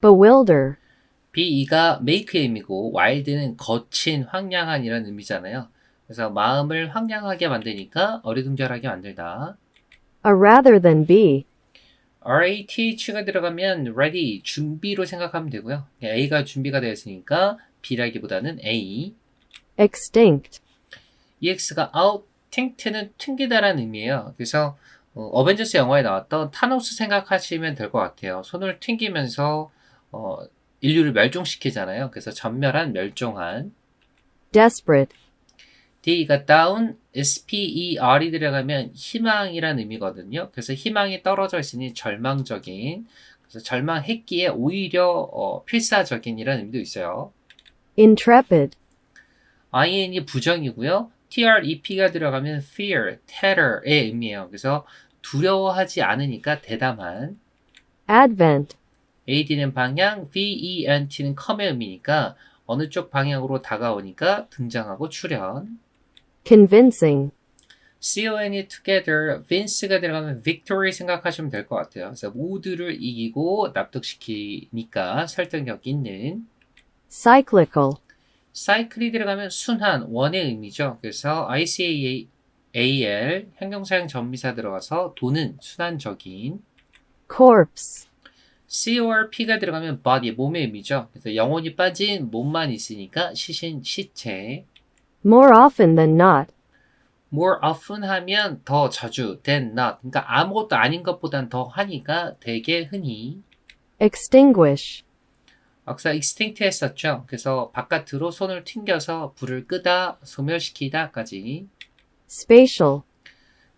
bewilder, be가 make의 의미고 wild는 거친, 황량한이라는 의미잖아요. 그래서 마음을 황량하게 만드니까 어리둥절하게 만들다. a rather than be, RATH가 들어가면 ready, 준비로 생각하면 되고요. A가 준비가 되어 있으니까 B라기보다는 A. extinct, EX가 out, tinct는 튕기다라는 의미예요. 그래서 어, 벤져스 영화에 나왔던 타노스 생각하시면 될 것 같아요. 손을 튕기면서 어, 인류를 멸종시키잖아요. 그래서 전멸한, 멸종한. desperate, D가 down, SPER이 들어가면 희망이라는 의미거든요. 그래서 희망이 떨어져 있으니 절망적인, 그래서 절망했기에 오히려 어, 필사적인이라는 의미도 있어요. intrepid, IN이 부정이고요. TREP가 들어가면 fear, terror의 의미예요. 그래서 두려워하지 않으니까 대담한. advent, AD는 방향, VENT는 come의 의미니까 어느 쪽 방향으로 다가오니까 등장하고 출현. convincing, CON이 together, Vince가 들어가면 victory 생각하시면 될 것 같아요. 그래서 모두를 이기고 납득시키니까 설득력 있는. cyclical, cycle이 들어가면 순환, 원의 의미죠. 그래서 ICAL, 형용사형 전미사 들어가서 도는 순환적인. corpse, CORP가 들어가면 body, 몸의 의미죠. 그래서 영혼이 빠진 몸만 있으니까 시신, 시체. more often than not, more often 하면 더 자주 than not. 그러니까 아무것도 아닌 것보단 더 하니까 되게 흔히. extinguish, 아까 extinct 했었죠. 그래서 바깥으로 손을 튕겨서 불을 끄다, 소멸시키다까지. spatial,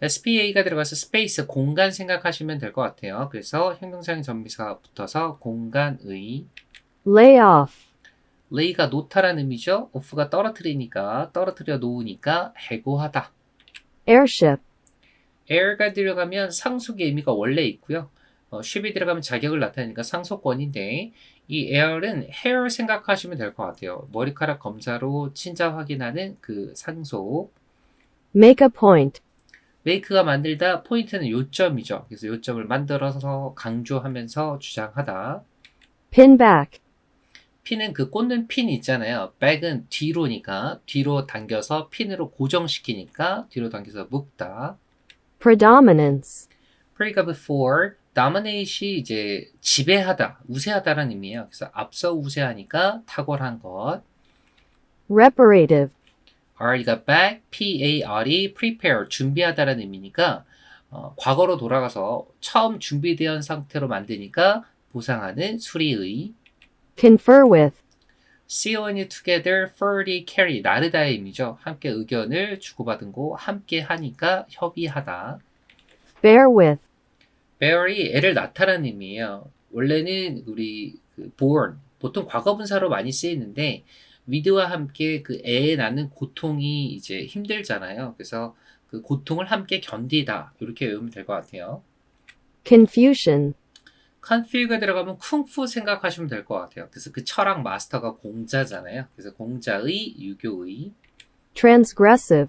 SPA가 들어가서 space, 공간 생각하시면 될 것 같아요. 그래서 형용사형 전미사가 붙어서 공간의. lay off, lay가 놓다라는 의미죠. off가 떨어뜨리니까, 떨어뜨려 놓으니까 해고하다. airship, air가 들어가면 상속의 의미가 원래 있고요. 어, ship이 들어가면 자격을 나타내니까 상속권인데 이 air은 hair 생각하시면 될 것 같아요. 머리카락 검사로 친자 확인하는 그 상속. make a point, make가 만들다 포인트는 요점이죠. 그래서 요점을 만들어서 강조하면서 주장하다. pin back, 핀은 그 꽂는 핀 있잖아요. 백은 뒤로니까 뒤로 당겨서 핀으로 고정시키니까 뒤로 당겨서 묶다. predominance, 프레이가 before dominate이 이제 지배하다, 우세하다라는 의미예요. 그래서 앞서 우세하니까 탁월한 것. reparative, R이가 back, P-A-R이 prepare, 준비하다라는 의미니까 어, 과거로 돌아가서 처음 준비되어 상태로 만드니까 보상하는 수리의. confer with, CON이 together, furry, carry, 나르다의 의미죠. 함께 의견을 주고받은 거, 함께 하니까 협의하다. bear with, bear이 애를 낳다라는 의미예요. 원래는 우리 그 born, 보통 과거분사로 많이 쓰이는데 with와 함께 그애 낳는 고통이 이제 힘들잖아요. 그래서 그 고통을 함께 견디다 이렇게 외우면 될 것 같아요. confusion, 컨퓨가 들어가면 쿵푸 생각하시면 될 것 같아요. 그래서 그 철학 마스터가 공자잖아요. 그래서 공자의 유교의 transgressive,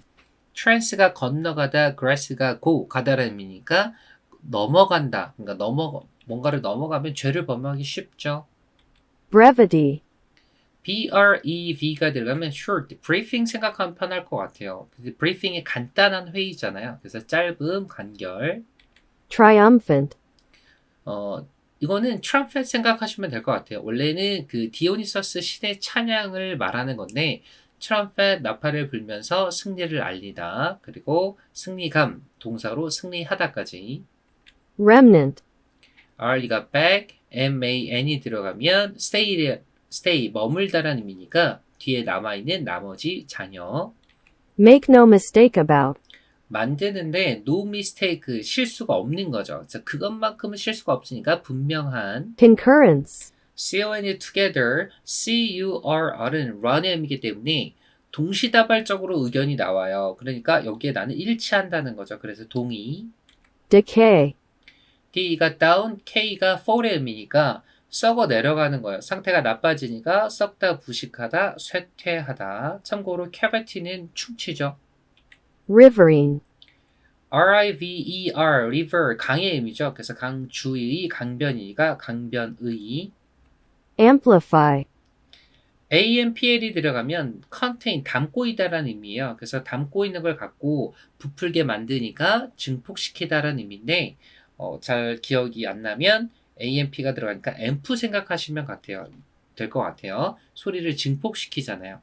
trans가 건너가다, grass가 go 가다라는 의미니까 넘어간다. 그러니까 넘어 뭔가를 넘어가면 죄를 범하기 쉽죠. brevity, BREV가 들어가면 short, briefing 생각하면 편할 것 같아요. 근데 briefing이 간단한 회의잖아요. 그래서 짧음, 간결. triumphant, 어, 이거는 트럼펫 생각하시면 될 것 같아요. 원래는 그 디오니서스 시대 찬양을 말하는 건데 트럼펫 나팔을 불면서 승리를 알리다. 그리고 승리감 동사로 승리하다까지. remnant, R가 back, M-A-N이 들어가면 stay, stay 머물다라는 의미니까 뒤에 남아 있는 나머지 자녀. make no mistake about, 만드는데 no mistake 실수가 없는 거죠. 그래서 그것만큼은 실수가 없으니까 분명한 concurrence, CON이 together, CURR은 run의 의미이기 때문에 동시다발적으로 의견이 나와요. 그러니까 여기에 나는 일치한다는 거죠. 그래서 동의. decay, D가 down, K가 fall의 의미니까 썩어 내려가는 거예요. 상태가 나빠지니까 썩다, 부식하다, 쇠퇴하다. 참고로 cavity는 충치죠. riverine, R-I-V-E-R, river, 강의 의미죠. 그래서 강주의, 강변이가 강변의. amplify, AMPL이 들어가면 contain, 담고 있다라는 의미예요. 그래서 담고 있는 걸 갖고 부풀게 만드니까 증폭시키다라는 의미인데 어, 잘 기억이 안 나면 AMP가 들어가니까 앰프 생각하시면 같아요. 될 것 같아요. 소리를 증폭시키잖아요.